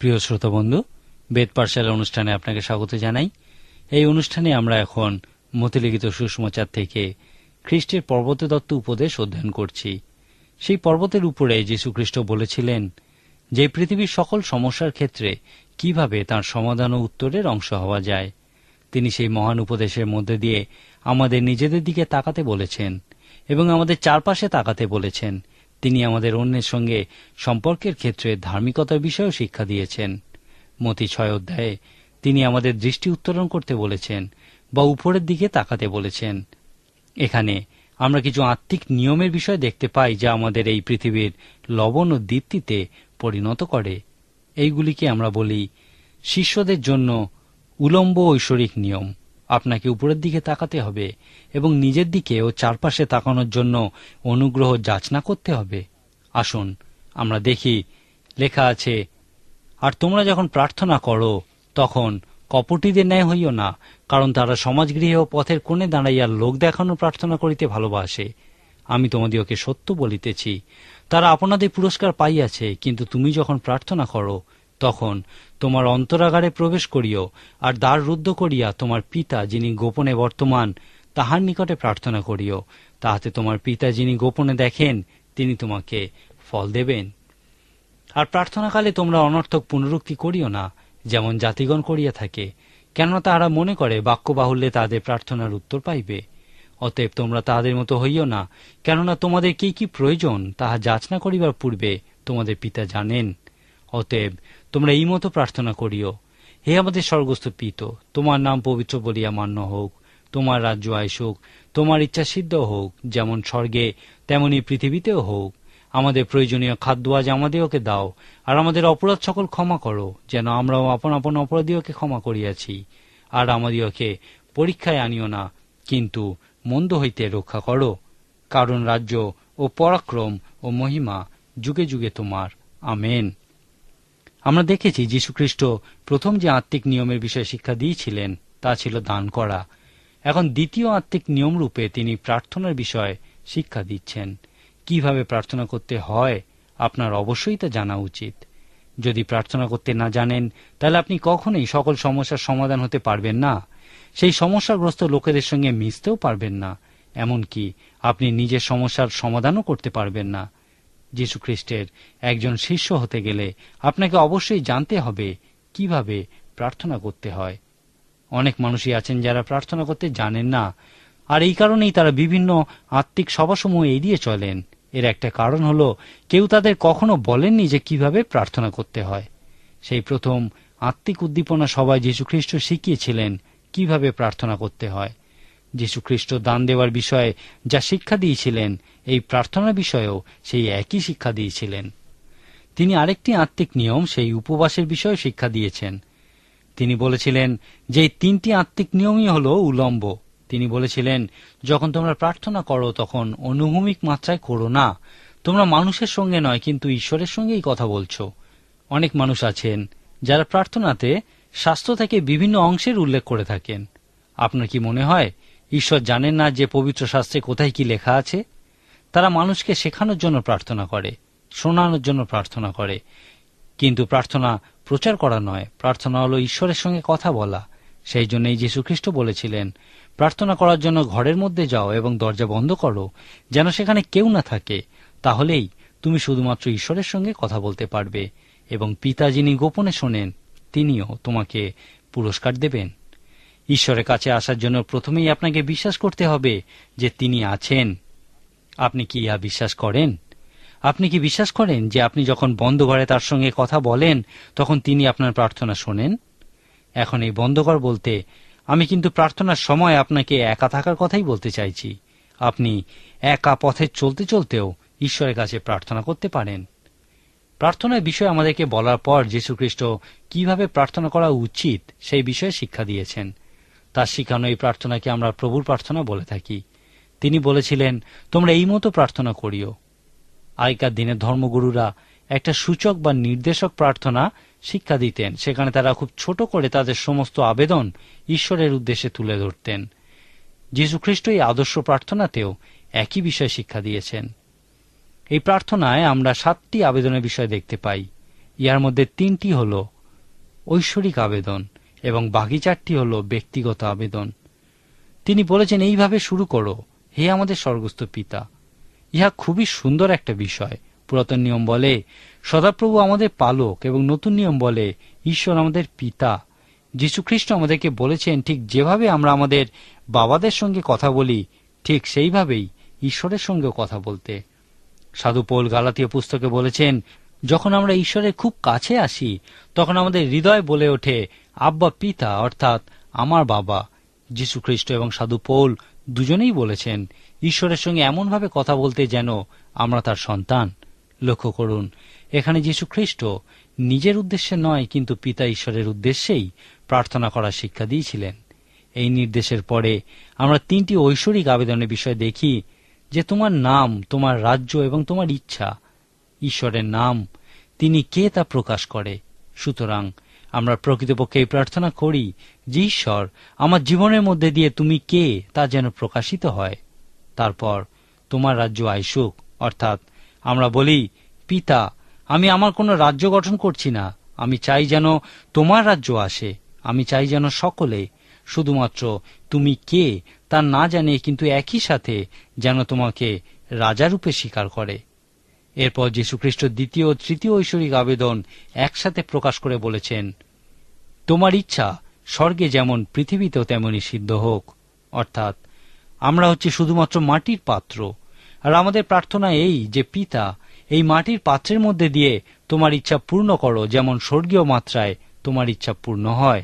প্রিয় শ্রোতা বন্ধু, বেদ পাঠশালা অনুষ্ঠানে আপনাকে স্বাগত জানাই। এই অনুষ্ঠানে আমরা এখন মতিলিখিত সুষমাচার থেকে খ্রিস্টের পর্বত দত্ত উপদেশ অধ্যয়ন করছি। সেই পর্বতের উপরে যীশুখ্রিস্ট বলেছিলেন, যে পৃথিবীর সকল সমস্যার ক্ষেত্রে কীভাবে তার সমাধান ও উত্তরের অংশ হওয়া যায়? তিনি সেই মহান উপদেশের মধ্যে দিয়ে আমাদের নিজেদের দিকে তাকাতে বলেছেন এবং আমাদের চারপাশে তাকাতে বলেছেন। তিনি আমাদের অন্যের সঙ্গে সম্পর্কের ক্ষেত্রে ধার্মিকতার বিষয়েও শিক্ষা দিয়েছেন। মতি ছয় অধ্যায়ে তিনি আমাদের দৃষ্টি উত্তোলন করতে বলেছেন বা উপরের দিকে তাকাতে বলেছেন। এখানে আমরা কিছু আত্মিক নিয়মের বিষয় দেখতে পাই যা আমাদের এই পৃথিবীর লবণ ও দীপ্তিতে পরিণত করে। এইগুলিকে আমরা বলি শিষ্যদের জন্য উলম্ব ঐশ্বরিক নিয়ম। আপনাকে উপরের দিকে তাকাতে হবে এবং নিজের দিকে ও চারপাশে তাকানোর জন্য অনুগ্রহ যাচনা করতে হবে। আসুন, আমরা দেখি, লেখা আছে, আর তোমরা যখন প্রার্থনা করো, তখন কপটিদের ন্যায় হইও না, কারণ তারা সমাজগৃহে ও পথের কোণে দাঁড়াইয়া লোক দেখানো প্রার্থনা করিতে ভালোবাসে। আমি তোমাদিওকে সত্য বলিতেছি, তারা আপনাদের পুরস্কার পাইয়াছে, কিন্তু তুমি যখন প্রার্থনা করো তখন তোমার অন্তরাগারে প্রবেশ করিও আর দ্বার রুদ্ধ করিয়া তোমার পিতা, যিনি গোপনে বর্তমান, তাহার নিকটে প্রার্থনা করিও। তাহাতে তোমার পিতা, যিনি গোপনে দেখেন, তিনি তোমাকে ফল দেবেন। আর প্রার্থনাকালে তোমরা অনর্থক পুনরুক্তি করিও না, যেমন জাতিগণ করিয়া থাকে, কেননা তাহারা মনে করে বাক্য বাহুল্যে তাদের প্রার্থনার উত্তর পাইবে। অতএব তোমরা তাহাদের মতো হইও না, কেননা তোমাদের কি কি প্রয়োজন, তাহা যাচনা করিবার পূর্বে তোমাদের পিতা জানেন। অতএব, তোমরা এই মতো প্রার্থনা করিও। হে আমাদের স্বর্গস্থ পিত, তোমার নাম পবিত্র বলিয়া মান্য হোক, তোমার রাজ্য আইসুক তোমার ইচ্ছা সিদ্ধ হোক, যেমন স্বর্গে, তেমনি পৃথিবীতেও হোক। আমাদের প্রয়োজনীয় খাদ্য আজ আমাদেরকে দাও, আর আমাদের অপরাধ সকল ক্ষমা করো, যেন আমরাও আপন আপন অপরাধীয়কে ক্ষমা করিয়াছি। আর আমাদিওকে পরীক্ষায় আনিও না, কিন্তু মন্দ হইতে রক্ষা করো। কারণ রাজ্য ও পরাক্রম ও মহিমা যুগে যুগে তোমার। আমেন। আমরা দেখেছি যীশুখ্রিস্ট প্রথম যে আত্মিক নিয়মের বিষয়ে শিক্ষা দিয়েছিলেন, তা ছিল দান করা। এখন দ্বিতীয় আত্মিক নিয়ম রূপে তিনি প্রার্থনার বিষয়ে শিক্ষা দিচ্ছেন। কীভাবে প্রার্থনা করতে হয়, আপনার অবশ্যই তা জানা উচিত। যদি প্রার্থনা করতে না জানেন, তাহলে আপনি কখনোই সকল সমস্যার সমাধান হতে পারবেন না। সেই সমস্যাগ্রস্ত লোকেদের সঙ্গে মিশতেও পারবেন না। এমনকি আপনি নিজের সমস্যার সমাধানও করতে পারবেন না। যীশু খ্রিস্টের একজন শিষ্য হতে গেলে আপনাকে অবশ্যই জানতে হবে কীভাবে প্রার্থনা করতে হয়। অনেক মানুষই আছেন যারা প্রার্থনা করতে জানেন না, আর এই কারণেই তারা বিভিন্ন আত্মিক সভাসমূহ এড়িয়ে চলেন। এর একটা কারণ হলো, কেউ তাদের কখনো বলেননি যে কীভাবে প্রার্থনা করতে হয়। সেই প্রথম আত্মিক উদ্দীপনা সবাই যীশুখ্রিস্ট শিখিয়েছিলেন কীভাবে প্রার্থনা করতে হয়। যীশুখ্রিস্ট দান দেওয়ার বিষয়ে যা শিক্ষা দিয়েছিলেন, এই প্রার্থনা বিষয়েও সেই একই শিক্ষা দিয়েছিলেন। তিনি আরেকটি আত্মিক নিয়ম সেই উপবাসের বিষয়ে শিক্ষা দিয়েছেন। তিনি বলেছিলেন যে এই তিনটি আত্মিক নিয়মই হল উলম্ব। তিনি বলেছিলেন, যখন তোমরা প্রার্থনা করো, তখন অনুভূমিক মাত্রায় করো না। তোমরা মানুষের সঙ্গে নয়, কিন্তু ঈশ্বরের সঙ্গেই কথা বলছো। অনেক মানুষ আছেন যারা প্রার্থনাতে স্বাস্থ্য থেকে বিভিন্ন অংশের উল্লেখ করে থাকেন। আপনার কি মনে হয় ঈশ্বর জানেন না যে পবিত্র শাস্ত্রে কোথায় কি লেখা আছে? তারা মানুষকে শেখানোর জন্য প্রার্থনা করে, শোনানোর জন্য প্রার্থনা করে। কিন্তু প্রার্থনা প্রচার করা নয়, প্রার্থনা হলো ঈশ্বরের সঙ্গে কথা বলা। সেই জন্যই যীশুখ্রিস্ট বলেছিলেন, প্রার্থনা করার জন্য ঘরের মধ্যে যাও এবং দরজা বন্ধ করো, যেন সেখানে কেউ না থাকে। তাহলেই তুমি শুধুমাত্র ঈশ্বরের সঙ্গে কথা বলতে পারবে এবং পিতা যিনি গোপনে শোনেন, তিনিও তোমাকে পুরস্কার দেবেন। ঈশ্বরের কাছে আসার জন্য প্রথমেই আপনাকে বিশ্বাস করতে হবে যে তিনি আছেন। আপনি কি ইহা বিশ্বাস করেন? আপনি কি বিশ্বাস করেন যে আপনি যখন বন্ধ ঘরে তার সঙ্গে কথা বলেন, তখন তিনি আপনার প্রার্থনা শোনেন? এখন এই বন্ধ ঘর বলতে, আমি কিন্তু প্রার্থনার সময় আপনাকে একা থাকার কথাই বলতে চাইছি। আপনি একা পথে চলতে চলতেও ঈশ্বরের কাছে প্রার্থনা করতে পারেন। প্রার্থনার বিষয়ে আমাদেরকে বলার পর যীশুখ্রিস্ট কীভাবে প্রার্থনা করা উচিত সেই বিষয়ে শিক্ষা দিয়েছেন। তার শিখানো এই প্রার্থনাকে আমরা প্রভুর প্রার্থনা বলে থাকি। তিনি বলেছিলেন, তোমরা এই মতো প্রার্থনা করিও। আগেকার দিনে ধর্মগুরুরা একটা সূচক বা নির্দেশক প্রার্থনা শিক্ষা দিতেন। সেখানে তারা খুব ছোট করে তাদের সমস্ত আবেদন ঈশ্বরের উদ্দেশ্যে তুলে ধরতেন। যীশুখ্রিস্ট এই আদর্শ প্রার্থনাতেও একই বিষয় শিক্ষা দিয়েছেন। এই প্রার্থনায় আমরা সাতটি আবেদনের বিষয় দেখতে পাই। ইহার মধ্যে তিনটি হল ঐশ্বরিক আবেদন। এবং বাকি চারটি হল ব্যক্তিগত আবেদন। তিনি বলেছেন, এইভাবে শুরু করো। হে আমাদের স্বর্গস্থ পিতা। ইহা খুবই সুন্দর একটা বিষয়। পুরাতন নিয়ম বলে, সদাপ্রভু আমাদের পালক এবং নতুন নিয়ম বলে, ঈশ্বর আমাদের পিতা। যীশুখ্রিস্ট আমাদেরকে বলেছেন, ঠিক যেভাবে আমরা আমাদের বাবাদের সঙ্গে কথা বলি, ঠিক সেইভাবেই ঈশ্বরের সঙ্গে কথা বলতে। সাধু পোল গালাতীয় পুস্তকে বলেছেন যখন আমরা ঈশ্বরের খুব কাছে আসি, তখন আমাদের হৃদয় বলে ওঠে, আব্বা, পিতা, অর্থাৎ আমার বাবা। যীশু যীশুখ্রিস্ট এবং সাধু পৌল দুজনেই বলেছেন, ঈশ্বরের সঙ্গে এমনভাবে কথা বলতে যেন আমরা তার সন্তান। লক্ষ্য করুন, এখানে যীশু যীশুখ্রিস্ট নিজের উদ্দেশ্যে নয়, কিন্তু পিতা ঈশ্বরের উদ্দেশ্যেই প্রার্থনা করার শিক্ষা দিয়েছিলেন। এই নির্দেশের পরে আমরা তিনটি ঐশ্বরিক আবেদনের বিষয় দেখি, যে তোমার নাম, তোমার রাজ্য এবং তোমার ইচ্ছা ঈশ্বরের নাম। তিনি কে তা প্রকাশ করে? সুতরাং আমরা প্রকৃতপক্ষে এই প্রার্থনা করি যে ঈশ্বর, আমার জীবনের মধ্যে দিয়ে তুমি কে তা যেন প্রকাশিত হয়। তারপর তোমার রাজ্য আইসুক। অর্থাৎ আমরা বলি, পিতা, আমি আমার কোনো রাজ্য গঠন করছি না। আমি চাই যেন তোমার রাজ্য আসে। আমি চাই যেন সকলে, শুধুমাত্র তুমি কে তা না জানে, কিন্তু একই সাথে যেন তোমাকে রাজারূপে স্বীকার করে। এরপর যীশুখ্রিস্ট দ্বিতীয় ও তৃতীয় ঐশ্বরিক আবেদন একসাথে প্রকাশ করে বলেছেন, তোমার ইচ্ছা স্বর্গে যেমন পৃথিবীতেও তেমনই সিদ্ধ হোক। অর্থাৎ আমরা হচ্ছে শুধুমাত্র মাটির পাত্র। আর আমাদের প্রার্থনা এই যে, পিতা, এই মাটির পাত্রের মধ্যে দিয়ে তোমার ইচ্ছা পূর্ণ করো, যেমন স্বর্গীয় মাত্রায় তোমার ইচ্ছা পূর্ণ হয়।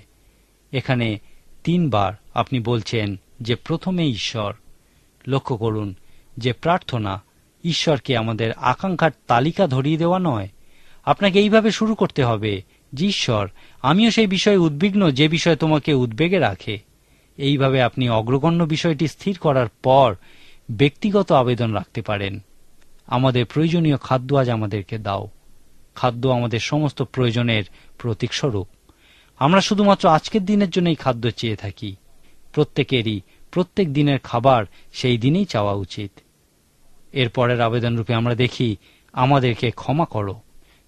এখানে তিনবার আপনি বলছেন যে, প্রথমে ঈশ্বর। লক্ষ্য করুন যে, প্রার্থনা ঈশ্বরকে আমাদের আকাঙ্ক্ষার তালিকা ধরিয়ে দেওয়া নয়। আপনাকে এইভাবে শুরু করতে হবে যে, ঈশ্বর, আমিও সেই বিষয়ে উদ্বিগ্ন যে বিষয় তোমাকে উদ্বেগে রাখে। এইভাবে আপনি অগ্রগণ্য বিষয়টি স্থির করার পর ব্যক্তিগত আবেদন রাখতে পারেন। আমাদের প্রয়োজনীয় খাদ্য আজ আমাদেরকে দাও। খাদ্য আমাদের সমস্ত প্রয়োজনের প্রতীকস্বরূপ। আমরা শুধুমাত্র আজকের দিনের জন্যই খাদ্য চেয়ে থাকি। প্রত্যেকেরই প্রত্যেক দিনের খাবার সেই দিনেই চাওয়া উচিত। এর পরের আবেদন রূপে আমরা দেখি, আমাদেরকে ক্ষমা করো।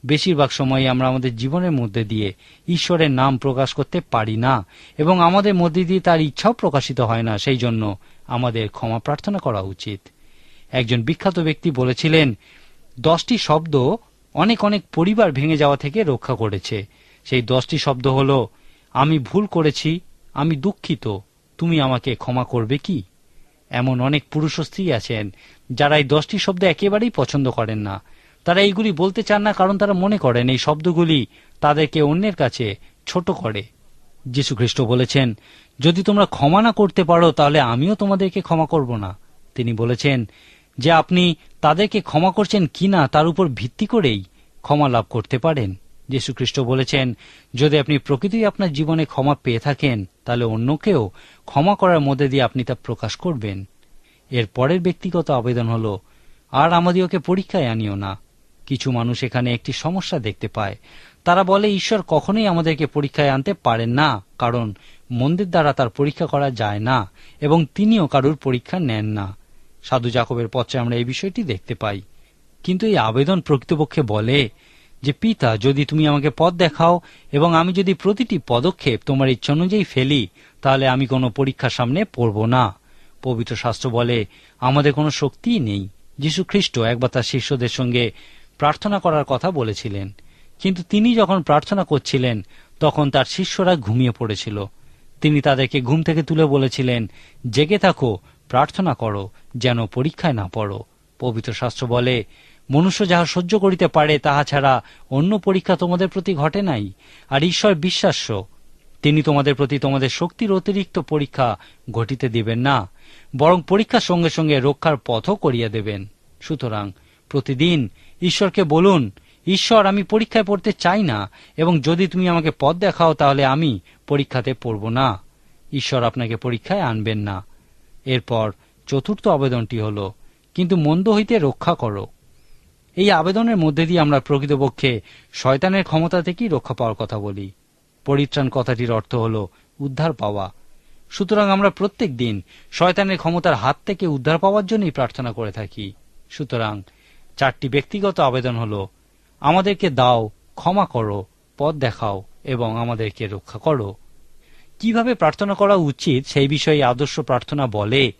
বেশিরভাগ সময় আমরা আমাদের জীবনের মধ্যে দিয়ে ঈশ্বরের নাম প্রকাশ করতে পারি না এবং আমাদের মধ্যে দিয়ে তার ইচ্ছাও প্রকাশিত হয় না, সেই জন্য আমাদের ক্ষমা প্রার্থনা করা উচিত। একজন বিখ্যাত ব্যক্তি বলেছিলেন, দশটি শব্দ অনেক অনেক পরিবার ভেঙে যাওয়া থেকে রক্ষা করেছে। সেই দশটি শব্দ হল, আমি ভুল করেছি, আমি দুঃখিত, তুমি আমাকে ক্ষমা করবে কি? এমন অনেক পুরুষ স্ত্রী আছেন, যারা এই দশটি শব্দ একেবারেই পছন্দ করেন না। তারা এইগুলি বলতে চান না, কারণ তারা মনে করেন এই শব্দগুলি তাদেরকে অন্যের কাছে ছোট করে। যীশু খ্রিস্ট বলেছেন, যদি তোমরা ক্ষমা না করতে পারো, তাহলে আমিও তোমাদেরকে ক্ষমা করব না। তিনি বলেছেন, যে আপনি তাদেরকে ক্ষমা করছেন কিনা, তার উপর ভিত্তি করেই ক্ষমা লাভ করতে পারেন। যীশুখ্রিস্ট বলেছেন, যদি আপনি প্রকৃতই আপনার জীবনে ক্ষমা পেয়ে থাকেন, তাহলে অন্যকেও ক্ষমা করার মধ্যে দিয়ে আপনি তা প্রকাশ করবেন। এর পরের ব্যক্তিগত আবেদন হল, আর আমাদিওকে পরীক্ষায় আনিও না। কিছু মানুষ এখানে একটি সমস্যা দেখতে পায়। তারা বলে, ঈশ্বর কখনোই আমাদেরকে পরীক্ষায় আনতে পারেন না, কারণ মন্দির দ্বারা তার পরীক্ষা করা যায় না, এবং তিনিও কারুর পরীক্ষা নেন না। সাধু জাকবের পথে আমরা এই বিষয়টি দেখতে পাই। কিন্তু এই আবেদন প্রকৃতপক্ষে বলে যে, পিতা, যদি তুমি আমাকে পথ দেখাও এবং আমি যদি প্রতিটি পদক্ষেপ তোমার ইচ্ছা অনুযায়ী ফেলি, তাহলে আমি কোনো পরীক্ষার সামনে পড়ব না। পবিত্র শাস্ত্র বলে, আমাদের কোনো শক্তিই নেই। যীশু খ্রিস্ট একবার তার শিষ্যদের সঙ্গে প্রার্থনা করার কথা বলেছিলেন। কিন্তু তিনি যখন প্রার্থনা করছিলেন, তখন তার শিষ্যরা ঘুমিয়ে পড়েছিল। তিনি তাদেরকে ঘুম থেকে তুলে বলেছিলেন, জেগে থাকো, প্রার্থনা করো, যেন পরীক্ষায় না পড়ো। পবিত্র শাস্ত্র বলে মনুষ্য যাহা সহ্য করিতে পারে, তাহা ছাড়া অন্য পরীক্ষা তোমাদের প্রতি ঘটে নাই। আর ঈশ্বর বিশ্বাস্য, তিনি তোমাদের প্রতি তোমাদের শক্তির অতিরিক্ত পরীক্ষা ঘটিতে দিবেন না, বরং পরীক্ষার সঙ্গে সঙ্গে রক্ষার পথও করিয়া দেবেন। সুতরাং প্রতিদিন ঈশ্বরকে বলুন, ঈশ্বর, আমি পরীক্ষায় পড়তে চাই না, এবং যদি তুমি আমাকে পথ দেখাও, তাহলে আমি পরীক্ষাতে পড়ব না। ঈশ্বর আপনাকে পরীক্ষায় আনবেন না। এরপর চতুর্থ আবেদনটি হল, কিন্তু মন্দ হইতে রক্ষা করো। এই আবেদনের মধ্যে দিয়ে আমরা প্রকৃতপক্ষে শয়তানের ক্ষমতা থেকেই রক্ষা পাওয়ার কথা বলি। পরিত্রাণ কথাটির অর্থ হল উদ্ধার পাওয়া। সুতরাং আমরা প্রত্যেক দিন শয়তানের ক্ষমতার হাত থেকে উদ্ধার পাওয়ার জন্যই প্রার্থনা করে থাকি। সুতরাং চারটি ব্যক্তিগত আবেদন হল, আমাদেরকে দাও, ক্ষমা করো, পথ দেখাও এবং আমাদেরকে রক্ষা করো। কীভাবে প্রার্থনা করা উচিত সেই বিষয়ে আদর্শ প্রার্থনা বলে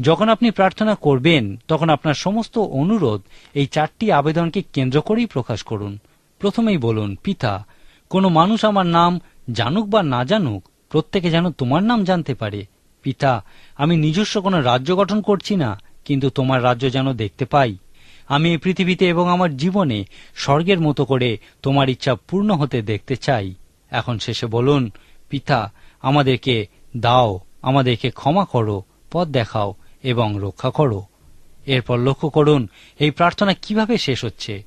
যখন আপনি প্রার্থনা করবেন, তখন আপনার সমস্ত অনুরোধ এই চারটি আবেদনকে কেন্দ্র করেই প্রকাশ করুন। প্রথমেই বলুন, পিতা, কোনো মানুষ আমার নাম জানুক বা না জানুক, প্রত্যেকে যেন তোমার নাম জানতে পারে। পিতা, আমি নিজস্ব কোনো রাজ্য গঠন করছি না, কিন্তু তোমার রাজ্য যেন দেখতে পাই। আমি এই পৃথিবীতে এবং আমার জীবনে স্বর্গের মতো করে তোমার ইচ্ছা পূর্ণ হতে দেখতে চাই। এখন শেষে বলুন, পিতা, আমাদেরকে দাও, আমাদেরকে ক্ষমা করো, পথ দেখাও। এবং রক্ষা করো। এরপর লক্ষ্য করুন, এই প্রার্থনা কীভাবে শেষ হচ্ছে?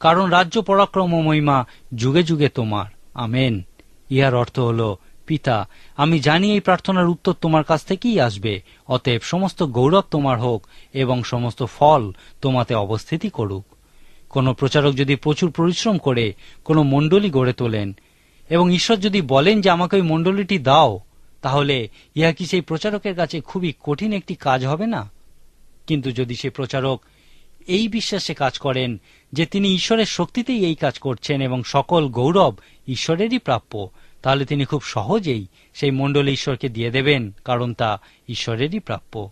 কারণ রাজ্য পরাক্রম মহিমা যুগে যুগে তোমার। আমেন। ইহার অর্থ হল, পিতা, আমি জানি এই প্রার্থনার উত্তর তোমার কাছ থেকেই আসবে। অতএব সমস্ত গৌরব তোমার হোক এবং সমস্ত ফল তোমাতে অবস্থিতি করুক। কোনো প্রচারক যদি প্রচুর পরিশ্রম করে, কোনো মণ্ডলী গড়ে তোলেন, এবং ঈশ্বর যদি বলেন যে আমাকে ওই মণ্ডলীটি দাও তাহলে ইহা কি সেই প্রচারকের কাছে খুবই কঠিন একটি কাজ হবে না? কিন্তু যদি সে প্রচারক এই বিশ্বাসে কাজ করেন যে তিনি ঈশ্বরের শক্তিতেই এই কাজ করছেন এবং সকল গৌরব ঈশ্বরেরই প্রাপ্য, তাহলে তিনি খুব সহজেই সেই মণ্ডলে ঈশ্বরকে দিয়ে দেবেন, কারণ তা ঈশ্বরেরই প্রাপ্য।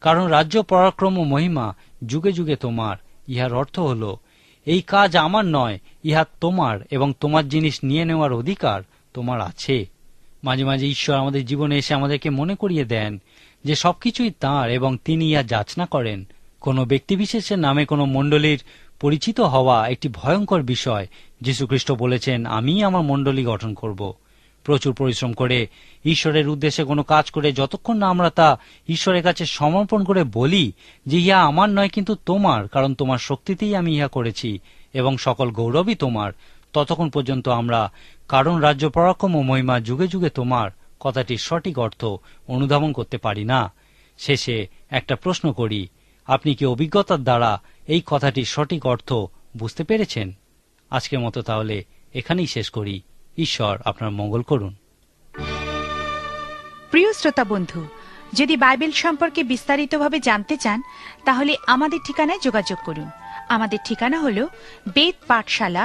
কারণ রাজ্য পরাক্রম ও মহিমা যুগে যুগে তোমার, ইহার অর্থ হল, এই কাজ আমার নয়, ইহা তোমার এবং তোমার জিনিস নিয়ে নেওয়ার অধিকার তোমার আছে। মাঝে মাঝে ঈশ্বর আমাদের জীবনে এসে আমাদেরকে মনে করিয়ে দেন যে সবকিছুই তাঁর এবং তিনি ইহা যাচনা করেন। কোনো ব্যক্তিবিশেষের নামে কোনো মণ্ডলীর পরিচিত হওয়া একটি ভয়ঙ্কর বিষয়। যীশুখ্রিস্ট বলেছেন, আমি আমার মণ্ডলী গঠন করব। প্রচুর পরিশ্রম করে ঈশ্বরের উদ্দেশ্যে কোনো কাজ করে যতক্ষণ না আমরা তা ঈশ্বরের কাছে সমর্পণ করে বলি যে ইহা আমার নয় কিন্তু তোমার, কারণ তোমার শক্তিতেই আমি ইহা করেছি এবং সকল গৌরবই তোমার। ততক্ষণ পর্যন্ত আমরা কারণ রাজ্য পরাক্রম ও মহিমা যুগে যুগে তোমার কথাটির সঠিক অর্থ অনুধাবন করতে পারি না। শেষে একটা প্রশ্ন করি, আপনি কি অভিজ্ঞতার দ্বারা এই কথাটির সঠিক অর্থ বুঝতে পেরেছেন? আজকের মতো তাহলে এখানেই শেষ করি। ঈশ্বর আপনার মঙ্গল করুন। প্রিয় শ্রোতা বন্ধু, যদি বাইবেল সম্পর্কে বিস্তারিতভাবে জানতে চান, তাহলে আমাদের ঠিকানায় যোগাযোগ করুন। আমাদের ঠিকানা হল বেদ পাঠশালা